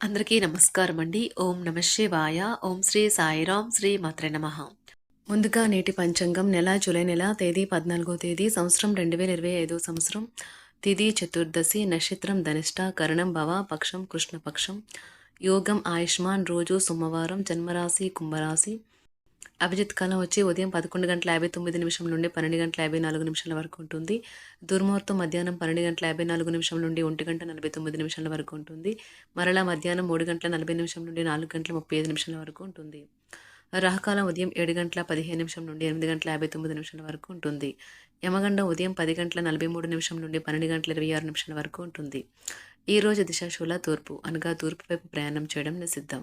అందరికీ నమస్కారం అండి ఓం నమ శివాయ. ఓం శ్రీ సాయిరాం శ్రీ మాత్రే నమ. ముందుగా నేటి పంచాంగం నెల జూలై నెల తేదీ పద్నాలుగో తేదీ సంవత్సరం రెండు వేల ఇరవై ఐదో సంవత్సరం. తిథి చతుర్దశి నక్షత్రం ధనిష్ట కరణం భవ పక్షం కృష్ణపక్షం. యోగం ఆయుష్మాన్ రోజు సోమవారం జన్మరాశి కుంభరాశి. అభిజిత్ కాలం వచ్చి ఉదయం పదకొండు గంటల యాభై తొమ్మిది నిమిషం నుండి పన్నెండు గంటల యాభై నాలుగు నిమిషాల వరకు ఉంటుంది. దుర్ముహూర్తం మధ్యాహ్నం పన్నెండు గంటల యాభై నాలుగు నిమిషం నుండి ఒంటి గంట నలభై తొమ్మిది నిమిషాల వరకు ఉంటుంది. మరలా మధ్యాహ్నం మూడు గంటల నలభై నిమిషం నుండి నాలుగు గంటల ముప్పై ఐదు నిమిషాల వరకు ఉంటుంది. రాహకాలం ఉదయం ఏడు గంటల పదిహేను నిమిషం నుండి ఎనిమిది గంటల యాభై తొమ్మిది నిమిషాల వరకు ఉంటుంది. యమగండం ఉదయం పది గంటల నలభై మూడు నిమిషం నుండి పన్నెండు గంటల ఇరవై ఆరు నిమిషాల వరకు ఉంటుంది. ఈ రోజు దిశాశూల తూర్పు అనగా తూర్పు వైపు ప్రయాణం చేయడం నిషిద్ధం.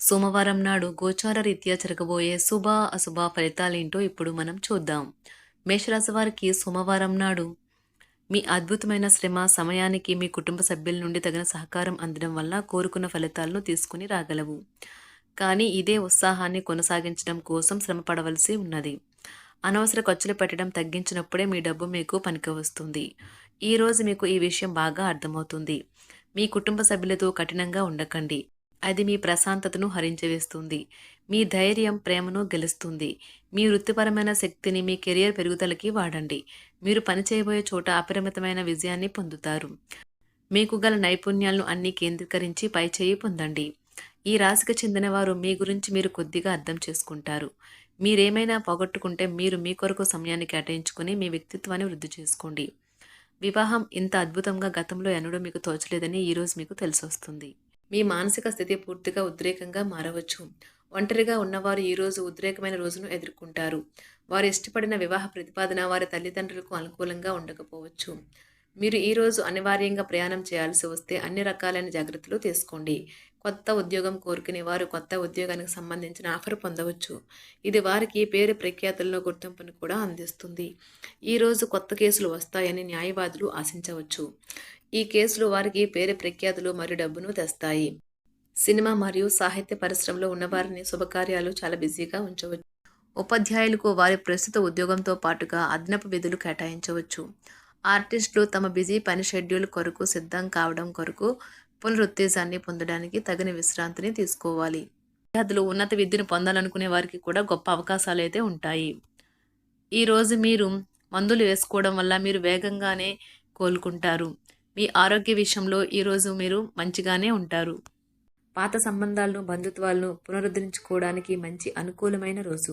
సోమవారం నాడు గోచార రీత్యా జరగబోయే శుభ అశుభ ఫలితాలేంటో ఇప్పుడు మనం చూద్దాం. మేషరాశి వారికి సోమవారం నాడు మీ అద్భుతమైన శ్రమ సమయానికి మీ కుటుంబ సభ్యుల నుండి తగిన సహకారం అందడం వల్ల కోరుకున్న ఫలితాలను తీసుకుని రాగలవు. కానీ ఇదే ఉత్సాహాన్ని కొనసాగించడం కోసం శ్రమ పడవలసి ఉన్నది. అనవసర ఖర్చులు పెట్టడం తగ్గించినప్పుడే మీ డబ్బు మీకు పనికి వస్తుంది. ఈరోజు మీకు ఈ విషయం బాగా అర్థమవుతుంది. మీ కుటుంబ సభ్యులతో కఠినంగా ఉండకండి. అది మీ ప్రశాంతతను హరించివేస్తుంది. మీ ధైర్యం ప్రేమను గెలుస్తుంది. మీ వృత్తిపరమైన శక్తిని మీ కెరియర్ పెరుగుదలకి వాడండి. మీరు పనిచేయబోయే చోట అపరిమితమైన విజయాన్ని పొందుతారు. మీకు గల నైపుణ్యాలను అన్ని కేంద్రీకరించి పైచేయి పొందండి. ఈ రాశికి చెందిన వారు మీ గురించి మీరు కొద్దిగా అర్థం చేసుకుంటారు. మీరేమైనా పోగొట్టుకుంటే మీరు మీ కొరకు సమయాన్ని కేటాయించుకుని మీ వ్యక్తిత్వాన్ని వృద్ధి చేసుకోండి. వివాహం ఇంత అద్భుతంగా గతంలో ఎన్నడూ మీకు తోచలేదని ఈరోజు మీకు తెలిసొస్తుంది. మీ మానసిక స్థితి పూర్తిగా ఉద్రేకంగా మారవచ్చు. ఒంటరిగా ఉన్నవారు ఈరోజు ఉద్రేకమైన రోజును ఎదుర్కొంటారు. వారు ఇష్టపడిన వివాహ ప్రతిపాదన వారి తల్లిదండ్రులకు అనుకూలంగా ఉండకపోవచ్చు. మీరు ఈరోజు అనివార్యంగా ప్రయాణం చేయాల్సి వస్తే అన్ని రకాలైన జాగ్రత్తలు తీసుకోండి. కొత్త ఉద్యోగం కోరుకునే వారు కొత్త ఉద్యోగానికి సంబంధించిన ఆఫర్ పొందవచ్చు. ఇది వారికి పేరు ప్రఖ్యాతుల్లో గుర్తింపును కూడా అందిస్తుంది. ఈరోజు కొత్త కేసులు వస్తాయని న్యాయవాదులు ఆశించవచ్చు. ఈ కేసులు వారికి పేరు ప్రఖ్యాతులు మరియు డబ్బును తెస్తాయి. సినిమా మరియు సాహిత్య పరిశ్రమలో ఉన్నవారిని శుభకార్యాలు చాలా బిజీగా ఉంచవచ్చు. ఉపాధ్యాయులకు వారి ప్రస్తుత ఉద్యోగంతో పాటుగా అదనపు విధులు కేటాయించవచ్చు. ఆర్టిస్టులు తమ బిజీ పని షెడ్యూల్ కొరకు సిద్ధం కావడం కొరకు పునరుత్తేజాన్ని పొందడానికి తగిన విశ్రాంతిని తీసుకోవాలి. విద్యార్థులు ఉన్నత విద్యను పొందాలనుకునే వారికి కూడా గొప్ప అవకాశాలు అయితే ఉంటాయి. ఈరోజు మీరు మందులు వేసుకోవడం వల్ల మీరు వేగంగానే కోలుకుంటారు. మీ ఆరోగ్య విషయంలో ఈరోజు మీరు మంచిగానే ఉంటారు. పాత సంబంధాలను బంధుత్వాలను పునరుద్ధరించుకోవడానికి మంచి అనుకూలమైన రోజు.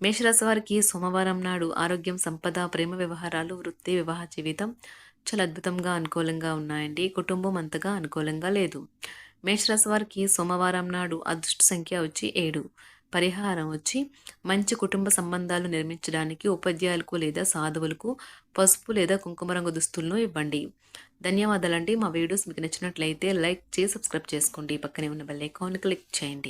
మేషరాశి వారికి సోమవారం నాడు ఆరోగ్యం సంపద ప్రేమ వ్యవహారాలు వృత్తి వివాహ జీవితం చాలా అద్భుతంగా అనుకూలంగా ఉన్నాయండి. కుటుంబం అంతగా అనుకూలంగా లేదు. మేషరాశి వారికి సోమవారం నాడు అదృష్ట సంఖ్య వచ్చి ఏడు. పరిహారం వచ్చి మంచి కుటుంబ సంబంధాలు నిర్మించడానికి ఉపాధ్యాయులకు లేదా సాధువులకు పసుపు లేదా కుంకుమ రంగు దుస్తులను ఇవ్వండి. ధన్యవాదాలండి. మా వీడియోస్ మీకు నచ్చినట్లయితే లైక్ చేసి సబ్స్క్రైబ్ చేసుకోండి. పక్కనే ఉన్న బెల్ ఐకాన్ క్లిక్ చేయండి.